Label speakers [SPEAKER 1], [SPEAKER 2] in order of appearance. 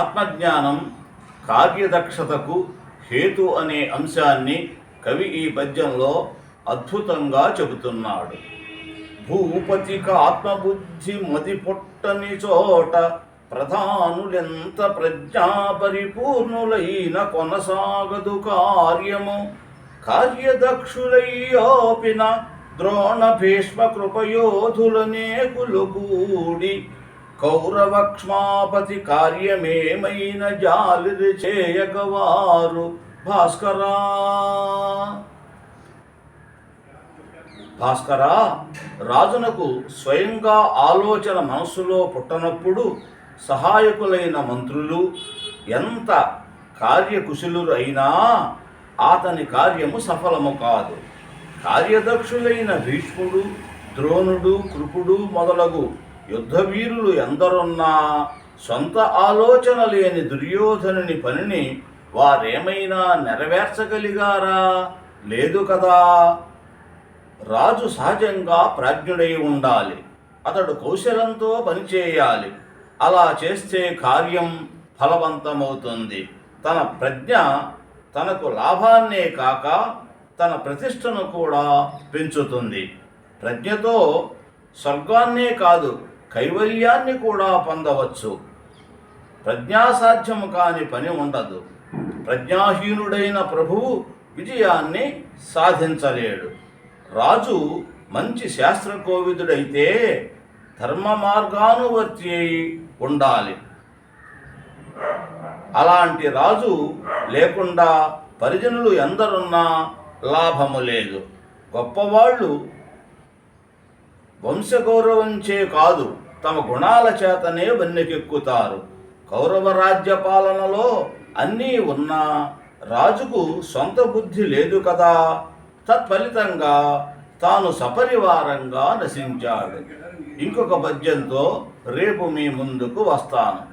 [SPEAKER 1] ఆత్మజ్ఞానం కార్యదక్షతకు హేతు అనే అంశాన్ని కవి ఈ పద్యంలో అద్భుతంగా చెబుతున్నాడు. భూపతిక ఆత్మబుద్ధి మది పొట్టని చోట ప్రధానులెంత ప్రజ్ఞా పరిపూర్ణులైన కొనసాగదు కార్యము. కార్యదక్షులయ్యోపిన ద్రోణ భీష్మ కృపయోధులనే కూడి కౌరవక్ష్మాపతి కార్యమేమైన జాలిరి చేయగవారు భాస్కరా భాస్కరా రాజునకు స్వయంగా ఆలోచన మనస్సులో పుట్టనప్పుడు సహాయకులైన మంత్రులు ఎంత కార్యకుశలురు అయినా అతని కార్యము సఫలము కాదు కార్యదక్షులైన భీష్ముడు ద్రోణుడు కృపుడు మొదలగు యుద్ధవీరులు ఎందరున్నా సొంత ఆలోచన లేని దుర్యోధనుని పనిని వారేమైనా నెరవేర్చగలిగారా? లేదు కదా. రాజు సహజంగా ప్రాజ్ఞుడై ఉండాలి. అతడు కౌశలంతో పనిచేయాలి. అలా చేస్తే కార్యం ఫలవంతమవుతుంది. తన ప్రజ్ఞ తనకు లాభాన్నే కాక తన ప్రతిష్టను కూడా పెంచుతుంది. ప్రజ్ఞతో స్వర్గాన్నే కాదు కైవల్యాన్ని కూడా పొందవచ్చు. ప్రజ్ఞాసాధ్యము కాని పని ఉండదు. ప్రజ్ఞాహీనుడైన ప్రభువు విజయాన్ని సాధించలేడు. రాజు మంచి శాస్త్రకోవిదుడైతే ధర్మ మార్గానువర్తి అయి ఉండాలి. అలాంటి రాజు లేకుండా పరిజనులు ఎందరున్నా లాభము లేదు. గొప్పవాళ్ళు వంశగౌరవంచే కాదు తమ గుణాల చేతనే వన్నెకెక్కుతారు. కౌరవ రాజ్య పాలనలో అన్నీ ఉన్నా రాజుకు సొంత బుద్ధి లేదు కదా. తత్ఫలితంగా తాను సపరివారంగా నశించాడు. ఇంకొక పద్యంతో రేపు మీ ముందుకు వస్తాను.